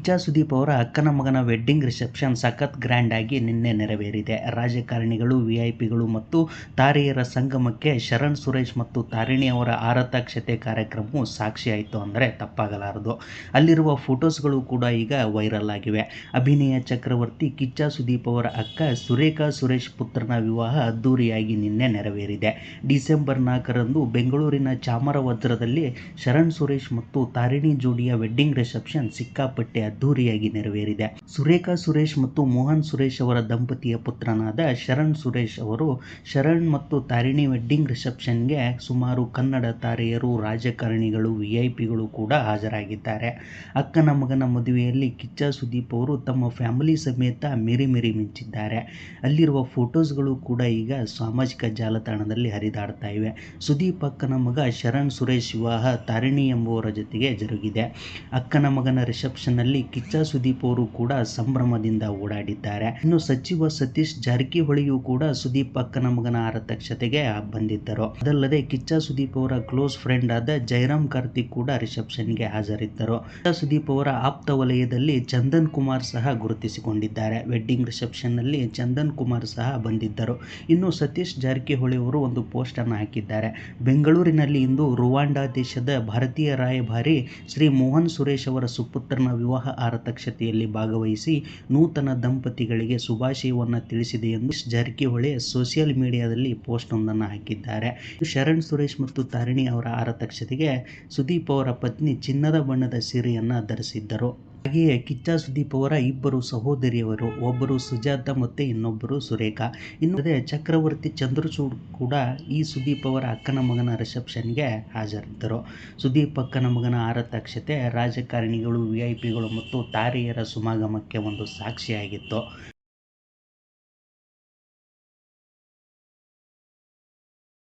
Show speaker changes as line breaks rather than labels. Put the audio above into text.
ಕಿಚ್ಚ ಸುದೀಪ್ ಅವರ ಅಕ್ಕನ ಮಗನ ವೆಡ್ಡಿಂಗ್ ರಿಸೆಪ್ಷನ್ ಸಖತ್ ಗ್ರ್ಯಾಂಡ್ ಆಗಿ ನಿನ್ನೆ ನೆರವೇರಿದೆ. ರಾಜಕಾರಣಿಗಳು, ವಿಐಪಿಗಳು ಮತ್ತು ತಾರೆಯರ ಸಂಗಮಕ್ಕೆ ಶರಣ್ ಸುರೇಶ್ ಮತ್ತು ತಾರಿಣಿ ಅವರ ಆರತಾಕ್ಷತೆ ಕಾರ್ಯಕ್ರಮವು ಸಾಕ್ಷಿಯಾಯಿತು ಅಂದರೆ ತಪ್ಪಾಗಲಾರದು. ಅಲ್ಲಿರುವ ಫೋಟೋಸ್ಗಳು ಕೂಡ ಈಗ ವೈರಲ್ ಆಗಿವೆ. ಅಭಿನಯ ಚಕ್ರವರ್ತಿ ಕಿಚ್ಚ ಸುದೀಪ್ ಅವರ ಅಕ್ಕ ಸುರೇಖಾ ಸುರೇಶ್ ಪುತ್ರನ ವಿವಾಹ ಅದ್ದೂರಿಯಾಗಿ ನಿನ್ನೆ ನೆರವೇರಿದೆ. ಡಿಸೆಂಬರ್ ನಾಲ್ಕರಂದು ಬೆಂಗಳೂರಿನ ಚಾಮರವಜ್ರದಲ್ಲಿ ಶರಣ್ ಸುರೇಶ್ ಮತ್ತು ತಾರಿಣಿ ಜೋಡಿಯ ವೆಡ್ಡಿಂಗ್ ರಿಸೆಪ್ಷನ್ ಸಿಕ್ಕಾಪಟ್ಟೆ ಅದ್ದೂರಿಯಾಗಿ ನೆರವೇರಿದೆ. ಸುರೇಖಾ ಸುರೇಶ್ ಮತ್ತು ಮೋಹನ್ ಸುರೇಶ್ ಅವರ ದಂಪತಿಯ ಪುತ್ರನಾದ ಶರಣ್ ಸುರೇಶ್ ಅವರು ಶರಣ್ ಮತ್ತು ತಾರಿಣಿ ವೆಡ್ಡಿಂಗ್ ರಿಸೆಪ್ಷನ್ಗೆ ಸುಮಾರು ಕನ್ನಡ ತಾರೆಯರು, ರಾಜಕಾರಣಿಗಳು, ವಿಐಪಿಗಳು ಕೂಡ ಹಾಜರಾಗಿದ್ದಾರೆ. ಅಕ್ಕನ ಮಗನ ಮದುವೆಯಲ್ಲಿ ಕಿಚ್ಚ ಸುದೀಪ್ ಅವರು ತಮ್ಮ ಫ್ಯಾಮಿಲಿ ಸಮೇತ ಮಿರಿ ಮಿರಿ ಮಿಂಚಿದ್ದಾರೆ. ಅಲ್ಲಿರುವ ಫೋಟೋಸ್ಗಳು ಕೂಡ ಈಗ ಸಾಮಾಜಿಕ ಜಾಲತಾಣದಲ್ಲಿ ಹರಿದಾಡ್ತಾ ಇವೆ. ಸುದೀಪ್ ಅಕ್ಕನ ಮಗ ಶರಣ್ ಸುರೇಶ್ ವಿವಾಹ ತಾರಿಣಿ ಎಂಬುವರ ಜೊತೆಗೆ ಜರುಗಿದೆ. ಅಕ್ಕನ ಮಗನ ರಿಸೆಪ್ಷನ್ನಲ್ಲಿ ಕಿಚ್ಚ ಸುದೀಪ್ ಅವರು ಕೂಡ ಸಂಭ್ರಮದಿಂದ ಓಡಾಡಿದ್ದಾರೆ. ಇನ್ನು ಸಚಿವ ಸತೀಶ್ ಜಾರಕಿಹೊಳಿಯೂ ಕೂಡ ಸುದೀಪ್ ಅಕ್ಕನ ಮಗನ ಆರತಕ್ಷತೆಗೆ ಬಂದಿದ್ದರು. ಅದಲ್ಲದೆ ಕಿಚ್ಚ ಸುದೀಪ್ ಅವರ ಕ್ಲೋಸ್ ಫ್ರೆಂಡ್ ಆದ ಜೈರಾಮ್ ಕಾರ್ತಿಕ್ ಕೂಡ ರಿಸೆಪ್ಷನ್ಗೆ ಹಾಜರಿದ್ದರು. ಕಿಚ್ಚ ಸುದೀಪ್ ಅವರ ಆಪ್ತ ವಲಯದಲ್ಲಿ ಚಂದನ್ ಕುಮಾರ್ ಸಹ ಗುರುತಿಸಿಕೊಂಡಿದ್ದಾರೆ. ವೆಡ್ಡಿಂಗ್ ರಿಸೆಪ್ಷನ್ನಲ್ಲಿ ಚಂದನ್ ಕುಮಾರ್ ಸಹ ಬಂದಿದ್ದರು. ಇನ್ನು ಸತೀಶ್ ಜಾರಕಿಹೊಳಿ ಅವರು ಒಂದು ಪೋಸ್ಟ್ ಅನ್ನು ಹಾಕಿದ್ದಾರೆ. ಬೆಂಗಳೂರಿನಲ್ಲಿ ಇಂದು ರುವಾಂಡಾ ದೇಶದ ಭಾರತೀಯ ರಾಯಭಾರಿ ಶ್ರೀ ಮೋಹನ್ ಸುರೇಶ್ ಅವರ ಸುಪುತ್ರನ ವಿವಾಹ ಆರತಕ್ಷತೆಯಲ್ಲಿ ಭಾಗವಹಿಸಿ ನೂತನ ದಂಪತಿಗಳಿಗೆ ಶುಭಾಶಯವನ್ನು ತಿಳಿಸಿದೆ ಎಂದು ಜಾರಕಿಹೊಳಿ ಸೋಷಿಯಲ್ ಮೀಡಿಯಾದಲ್ಲಿ ಪೋಸ್ಟ್ ಒಂದನ್ನು ಹಾಕಿದ್ದಾರೆ. ಶರಣ್ ಸುರೇಶ್ ಮತ್ತು ತಾರಿಣಿ ಅವರ ಆರತಕ್ಷತೆಗೆ ಸುದೀಪ್ ಅವರ ಪತ್ನಿ ಚಿನ್ನದ ಬಣ್ಣದ ಸೀರೆಯನ್ನು ಧರಿಸಿದ್ದರು. ಹಾಗೆಯೇ ಕಿಚ್ಚ ಸುದೀಪ್ ಅವರ ಇಬ್ಬರು ಸಹೋದರಿಯವರು, ಒಬ್ಬರು ಸುಜಾತ ಮತ್ತು ಇನ್ನೊಬ್ಬರು ಸುರೇಖಾ. ಇನ್ನು ಅದೇ ಚಕ್ರವರ್ತಿ ಚಂದ್ರಚೂಡ್ ಕೂಡ ಈ ಸುದೀಪ್ ಅವರ ಅಕ್ಕನ ಮಗನ ರಿಸೆಪ್ಷನ್ಗೆ ಹಾಜರಿದ್ದರು. ಸುದೀಪ್ ಅಕ್ಕನ ಮಗನ ಆರತಕ್ಷತೆ, ರಾಜಕಾರಣಿಗಳು ವಿಐಪಿಗಳು ಮತ್ತು ತಾರೆಯರ ಸಮಾಗಮಕ್ಕೆ ಒಂದು ಸಾಕ್ಷಿಯಾಗಿತ್ತು.